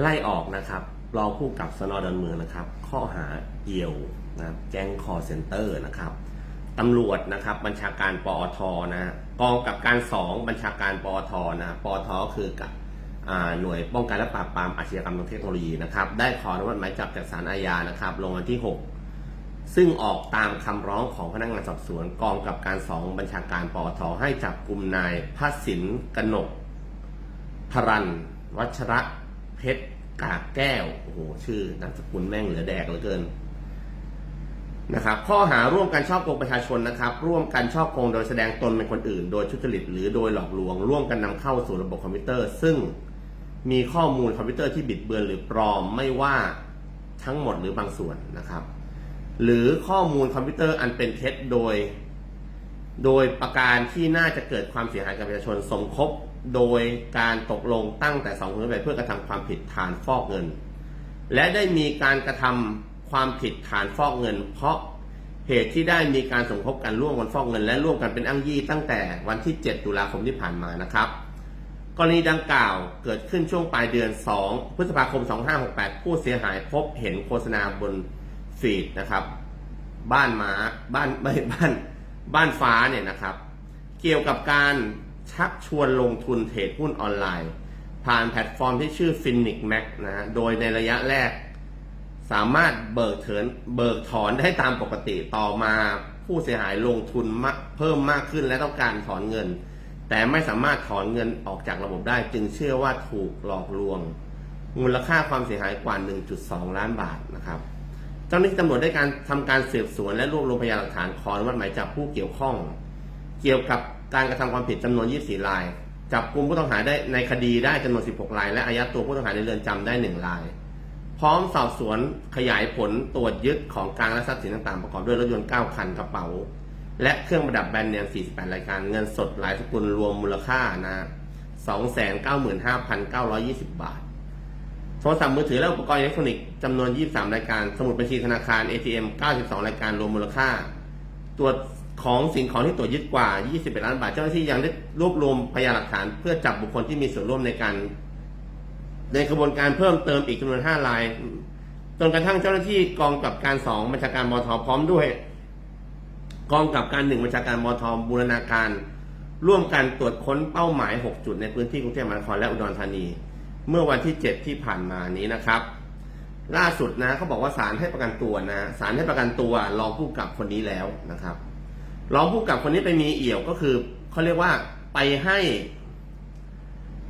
ไล่ออกนะครับรองผู้กับสนอดอนเมืองนะครับ ข้อหาเอี่ยวนะครับแจ้งคอเซ็นเตอร์นะครับตำรวจนะครับบัญชาการปอทนะกองกับการสองบัญชาการปอทนะปอทคือกับหน่วยป้องกันและปราบปรามอาชญากรรมทางเทคโนโลยีนะครับได้ขออนุมัติหมายจับจากศาลอาญานะครับลงวันที่ 6 ซึ่งออกตามคำร้องของพนักงานสอบสวนกองกับการสองบัญชาการปอทให้จับกลุ่มนายพัสินกนกพรันวัชระ เพชรกากแก้วโอ้โหชื่อนามสกุลแม่งเหลือแดกเหลือเกินนะครับ ข้อหาร่วมกันช่อโกงประชาชนนะครับ ร่วมกันช่อโกงโดยแสดงตนเป็นคนอื่น โดยทุจริตหรือโดยหลอกลวง ร่วมกันนำเข้าสู่ระบบคอมพิวเตอร์ ซึ่งมีข้อมูลคอมพิวเตอร์ที่บิดเบือนหรือปลอมไม่ว่าทั้งหมดหรือบางส่วนนะครับ หรือข้อมูลคอมพิวเตอร์อันเป็นเท็จโดย โดยประการที่น่าจะเกิดความเสียหายกับประชาชนสมคบโดยการตกลงตั้งแต่สองคนขึ้นไปเพื่อกระทำความผิดฐานฟอกเงิน และได้มีการกระทำความผิดฐานฟอกเงิน เพราะเหตุที่ได้มีการสมคบกันร่วมกันฟอกเงิน และร่วมกันเป็นอ้างยี่ตั้งแต่วันที่ 7 ตุลาคมที่ผ่านมานะครับกรณีดังกล่าวเกิดขึ้นช่วงปลายเดือน 2 พฤษภาคม 2568 ผู้เสียหายพบเห็นโฆษณาบนฟีดนะครับ บ้านม้าบ้านไม่บ้าน บ้านฟ้าเนี่ยนะครับ เกี่ยวกับการชักชวนลงทุนเทรดหุ้นออนไลน์ ผ่านแพลตฟอร์มที่ชื่อ Finic Max นะฮะโดยในระยะแรก สามารถเบิกเถินเบิกถอนได้ตามปกติต่อมาผู้เสียหายลงทุนมากเพิ่มมากขึ้นและต้องการถอนเงิน แต่ไม่สามารถถอนเงินออกจากระบบได้ จึงเชื่อว่าถูกหลอกลวง มูลค่าความเสียหายกว่า 1.2 ล้านบาทนะครับ เจ้าหน้าที่ตำรวจได้การทำการสืบสวนและรวบรวมพยานหลักฐานขออนุมัติหมายจับผู้เกี่ยวข้อง เกี่ยวกับการกระทำความผิดจำนวน 24 ราย จับกลุ่มผู้ต้องหาได้ในคดีได้จำนวน 16 ราย และอายัดตัวผู้ต้องหาในเรือนจำได้ 1 ราย พร้อมสอบสวนขยายผลตรวจยึดของกลางและทรัพย์สินต่างๆประกอบด้วยรถยนต์ 9 คันกระเป๋า และเครื่องประดับแบรนด์เนม 48 รายการเงินสดหลายสกุลรวมมูลค่านะ295,920 บาท ทรศัพท์มือถือและอุปกรณ์อิเล็กทรอนิกส์จำนวน 23 รายการ สมุดบัญชีธนาคาร ATM 92 รายการรวมมูลค่า ตรวจของสิ่งของที่ตรวจยึดกว่า 21 ล้านบาท เจ้าหน้าที่ยังได้รวบรวมพยานหลักฐาน เพื่อจับบุคคลที่มีส่วนร่วมในการ ในกระบวนการเพิ่มเติมอีกจำนวน 5 ราย จนกระทั่งเจ้าหน้าที่กองกับการ 2 บัญชาการมทพร้อมด้วย กองกับการ 1 บัญชาการมทบูรณาการ ร่วมกันตรวจค้นเป้าหมาย 6 จุดในพื้นที่กรุงเทพมหานครและอุดรธานี เมื่อวันที่ 7 ที่ผ่านมานี้นะครับ ล่าสุดนะเขาบอกว่าศาลให้ประกันตัวนะศาลให้ประกันตัวรองผู้กับคนนี้แล้วนะครับรองผู้กับคนนี้ไปมีเอี่ยวก็คือเขาเรียกว่าไปให้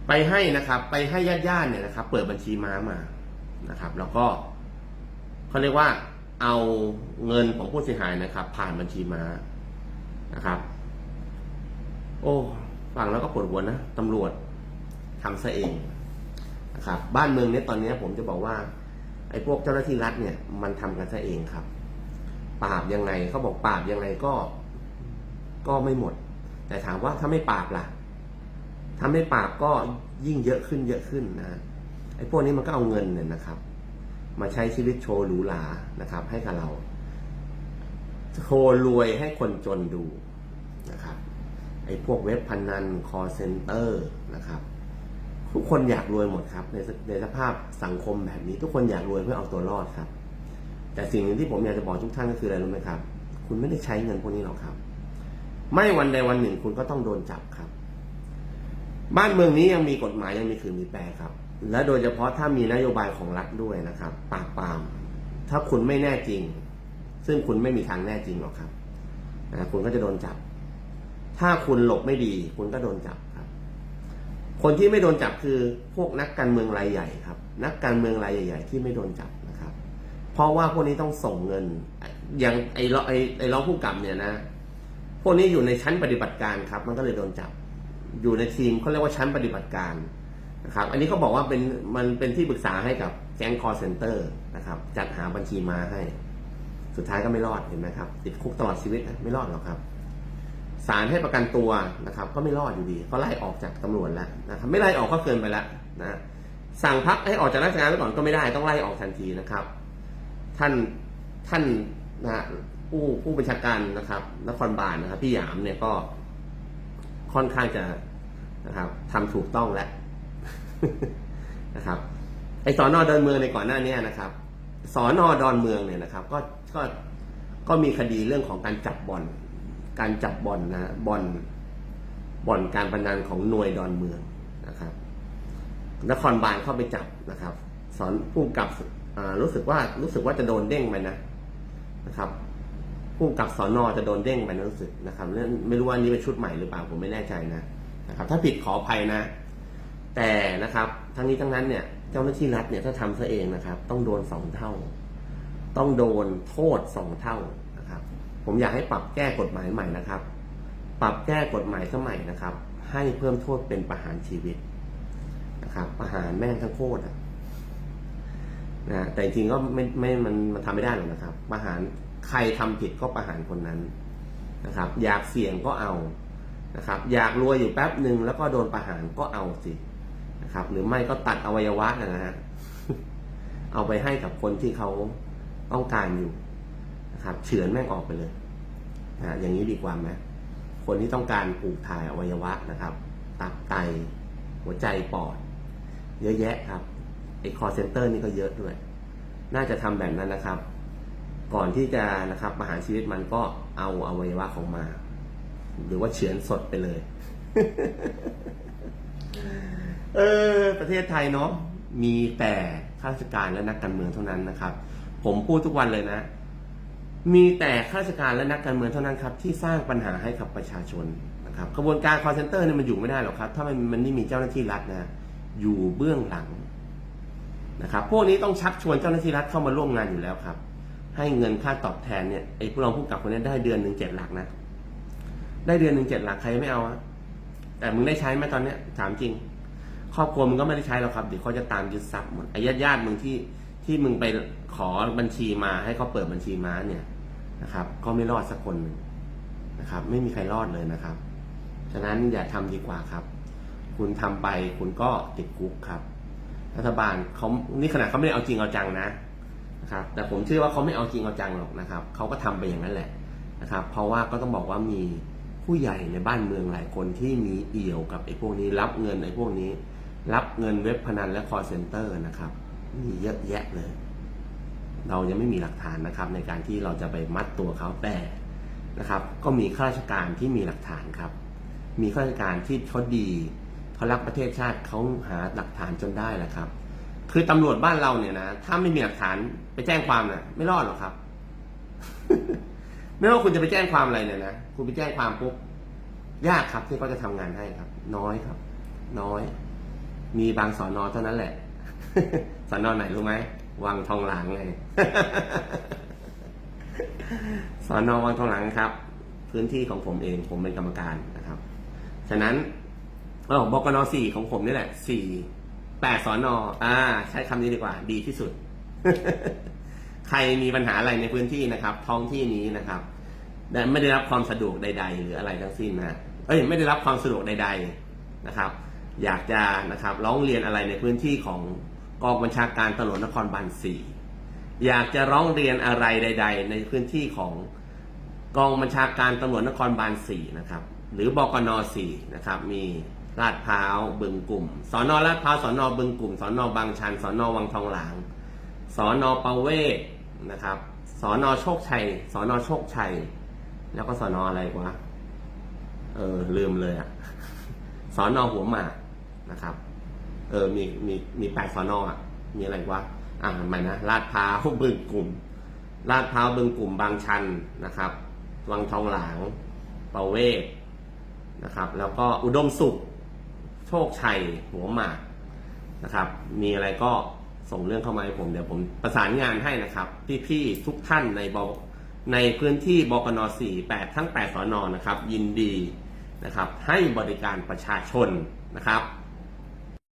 ไปให้นะครับ ไปให้ญาติญาติๆเนี่ยนะครับ เปิดบัญชีม้ามานะครับ แล้วก็เขาเรียกว่าเอาเงินของผู้เสียหายนะครับ ผ่านบัญชีม้านะครับ โอ้ฟังแล้วก็ปวดหัวนะตำรวจทำซะเอง นะครับบ้านเมืองเนี้ยตอนนี้ผมจะบอกว่าไอ้พวกเจ้าหน้าที่รัฐเนี่ยมันทำกันซะเองครับ ปราบยังไงเขาบอกปราบยังไงก็ ก็ไม่หมด แต่ถามว่าถ้าไม่ปราบล่ะถ้าไม่ปราบก็ยิ่งเยอะขึ้นเยอะขึ้นนะไอ้พวกนี้มันก็เอาเงินเนี่ยนะครับ มาใช้ชีวิตโชว์หรูหรานะครับ ให้กับเราโชว์รวยให้คนจนดูนะครับไอ้พวกเว็บพนันคอเซ็นเตอร์นะครับ ทุกคนอยากรวยหมดครับ ในในสภาพสังคมแบบนี้ ทุกคนอยากรวยเพื่อเอาตัวรอดครับ แต่สิ่งหนึ่งที่ผมอยากจะบอกทุกท่านก็คืออะไรรู้ไหมครับ คุณไม่ได้ใช้เงินพวกนี้หรอกครับ ไม่วันใดวันหนึ่งคุณก็ต้องโดนจับครับ บ้านเมืองนี้ยังมีกฎหมายยังมีขืนมีแปรครับ และโดยเฉพาะถ้ามีนโยบายของรัฐด้วยนะครับปราบปราม ถ้าคุณไม่แน่จริง ซึ่งคุณไม่มีทางแน่จริงหรอกครับนะคุณก็จะโดนจับ ถ้าคุณหลบไม่ดี คุณก็โดนจับ คนที่ไม่โดนจับคือพวกนักการเมืองรายใหญ่ครับ นักการเมืองรายใหญ่ ๆ ที่ไม่โดนจับนะครับ เพราะว่าพวกนี้ต้องส่งเงินอย่างไอ้รไอ้ไอ้ร้องผู้กำเนี่ยนะ พวกนี้อยู่ในชั้นปฏิบัติการครับ มันก็เลยโดนจับ อยู่ในทีมเขาเรียกว่าชั้นปฏิบัติการนะครับ อันนี้เขาบอกว่าเป็นมันเป็นที่ปรึกษาให้กับแก๊งคอร์เซนเตอร์นะครับ จัดหาบัญชีมาให้ สุดท้ายก็ไม่รอดเห็นไหมครับ ติดคุกตลอดชีวิตนะไม่รอดหรอกครับ ศาลให้ประกันตัวนะครับ ก็ไม่รอดอยู่ดีก็ไล่ออกจากตำรวจแล้วนะครับไม่ไล่ออกก็เกินไปแล้วนะสั่งพักให้ออกจากราชการไว้ก่อนก็ไม่ได้ต้องไล่ออกทันทีนะครับ ท่านท่านนะผู้ผู้บัญชาการนะครับนครบาลนะครับ พี่หยามเนี่ยก็ค่อนข้างจะนะครับทำถูกต้องแล้วนะครับไอสอนอดอนเมืองในก่อนหน้านี้นะครับสอนอดอนเมืองเนี่ยนะครับ ก็ก็ก็มีคดีเรื่องของการจับบ่อน การจับบ่อนนะบ่อนบ่อนการพนันของหน่วยดอนเมืองนะครับ นครบาลเข้าไปจับนะครับ สอนผู้กับรู้สึกว่ารู้สึกว่าจะโดนเด้งไปนะนะครับผู้กับสอนอจะโดนเด้งไปนะรู้สึกนะครับเรื่องไม่รู้ว่านี่เป็นชุดใหม่หรือเปล่าผมไม่แน่ใจนะนะครับ ถ้าผิดขออภัยนะ แต่นะครับทั้งนี้ทั้งนั้นเนี่ยเจ้าหน้าที่รัฐเนี่ยถ้าทำซะเองนะครับ ต้องโดนสองเท่า ต้องโดนโทษสองเท่า ผมอยากให้ปรับแก้กฎหมายใหม่นะครับ ปรับแก้กฎหมายสมัยนะครับ ให้เพิ่มโทษเป็นประหารชีวิตนะครับ ประหารแม่งทั้งโคตรอะนะแต่จริงๆก็ไม่ไม่มันมันทำไม่ได้หรอกนะครับ ประหารใครทำผิดก็ประหารคนนั้นนะครับ อยากเสี่ยงก็เอานะครับ อยากรวยอยู่แป๊บหนึ่งแล้วก็โดนประหารก็เอาสินะครับ หรือไม่ก็ตัดอวัยวะนะฮะเอาไปให้กับคนที่เขาต้องการอยู่ นะครับเฉือนแม่งออกไปเลยนะอย่างนี้ดีกว่าไหมคนที่ต้องการปลูกถ่ายอวัยวะนะครับ ตับไตหัวใจปอด เยอะแยะครับไอ้คอเซนเตอร์นี่ก็เยอะด้วย น่าจะทำแบบนั้นนะครับ ก่อนที่จะนะครับประหารชีวิตมันก็เอาอวัยวะของมา หรือว่าเฉือนสดไปเลย เออ ประเทศไทยเนาะมีแต่ข้าราชการและนักการเมืองเท่านั้นนะครับ ผมพูดทุกวันเลยนะ มีแต่ข้าราชการและนักการเมืองเท่านั้นครับที่สร้างปัญหาให้กับประชาชนนะครับกระบวนการคอร์เซนเตอร์เนี่ยมันอยู่ไม่ได้หรอกครับ ถ้ามันมันไม่มีเจ้าหน้าที่รัฐนะอยู่เบื้องหลังนะครับพวกนี้ต้องชักชวนเจ้าหน้าที่รัฐเข้ามาร่วมงานอยู่แล้วครับ ให้เงินค่าตอบแทนเนี่ยไอ้ผู้รองผู้กำกับคนนี้ได้เดือนหนึ่งเจ็ดหลักนะ ได้เดือนหนึ่งเจ็ดหลักใครไม่เอาอะแต่มึงได้ใช้ไหมตอนเนี้ยถามจริง ครอบครัวมึงก็ไม่ได้ใช้หรอกครับเดี๋ยวเขาจะตามยึดทรัพย์หมดไอ้ญาติญาติมึงที่ที่มึงไปขอบัญชีมาให้เขาเปิดบัญชีม้าเนี่ย นะครับ ก็ไม่รอดสักคนหนึ่งนะครับ ไม่มีใครรอดเลยนะครับ ฉะนั้นอย่าทำดีกว่าครับ คุณทำไปคุณก็ติดคุกครับ รัฐบาลเขานี่ขนาดเขาไม่ได้เอาจริงเอาจังนะนะครับ แต่ผมเชื่อว่าเขาไม่เอาจริงเอาจังหรอกนะครับเขาก็ทำไปอย่างนั้นแหละนะครับ เพราะว่าก็ต้องบอกว่ามีผู้ใหญ่ในบ้านเมืองหลายคนที่มีเอี่ยวกับไอ้พวกนี้ รับเงินไอ้พวกนี้ รับเงินเว็บพนันและคอร์เซนเตอร์นะครับ มีเยอะแยะเลย เรายังไม่มีหลักฐานนะครับในการที่เราจะไปมัดตัวเขาแต่นะครับ ก็มีข้าราชการที่มีหลักฐานครับ มีข้าราชการที่เขาดีเขารักประเทศชาติเขาหาหลักฐานจนได้แหละครับ คือตำรวจบ้านเราเนี่ยนะถ้าไม่มีหลักฐานไปแจ้งความนะไม่รอดหรอกครับ ไม่ว่าคุณจะไปแจ้งความอะไรเนี่ยนะคุณไปแจ้งความปุ๊บยากครับที่เขาจะทำงานให้ครับ น้อยครับ น้อย มีบางสอนอเท่านั้นแหละสอนอไหนรู้ไหม วังทองหลางไงสอนอวังทองหลางครับ พื้นที่ของผมเองผมเป็นกรรมการนะครับ ฉะนั้นเออบกนสี่ของผมนี่แหละสี่แปดสอนออ่า ใช้คำนี้ดีกว่า ดีที่สุด ใครมีปัญหาอะไรในพื้นที่นะครับ ท้องที่นี้นะครับไม่ได้รับความสะดวกใด ๆ หรืออะไรทั้งสิ้นนะเอ้ยไม่ได้รับความสะดวกใด ๆนะครับ อยากจะนะครับร้องเรียนอะไรในพื้นที่ของ กองบัญชาการตำรวจนครบาลสี่อยากจะร้องเรียนอะไรใด ๆ ในพื้นที่ของกองบัญชาการตำรวจนครบาลสี่นะครับ หรือบกนสี่นะครับ มีลาดพร้าวบึงกลุ่มสอนอลาดพร้าวสอนอบึงกลุ่มสอนอบางชันสอนอวังทองหลางสอนอประเวศนะครับสอนอโชคชัยสอนอโชคชัย แล้วก็สอนออะไรวะเออลืมเลยอะสอนอหัวหมากนะครับ เออมีมีมีแปดสอนออะมีอะไรวะอ่าใหม่นะลาดพร้าวบึงกลุ่มลาดพร้าวบึงกลุ่มบางชันนะครับ วังทองหลางประเวศนะครับ แล้วก็อุดมสุข โชคชัย หัวหมากนะครับ มีอะไรก็ส่งเรื่องเข้ามาให้ผมเดี๋ยวผมประสานงานให้นะครับ พี่ๆทุกท่านในบในพื้นที่บกน4 8 ทั้ง 8สอนอนะครับ ยินดีนะครับ ให้บริการประชาชนนะครับ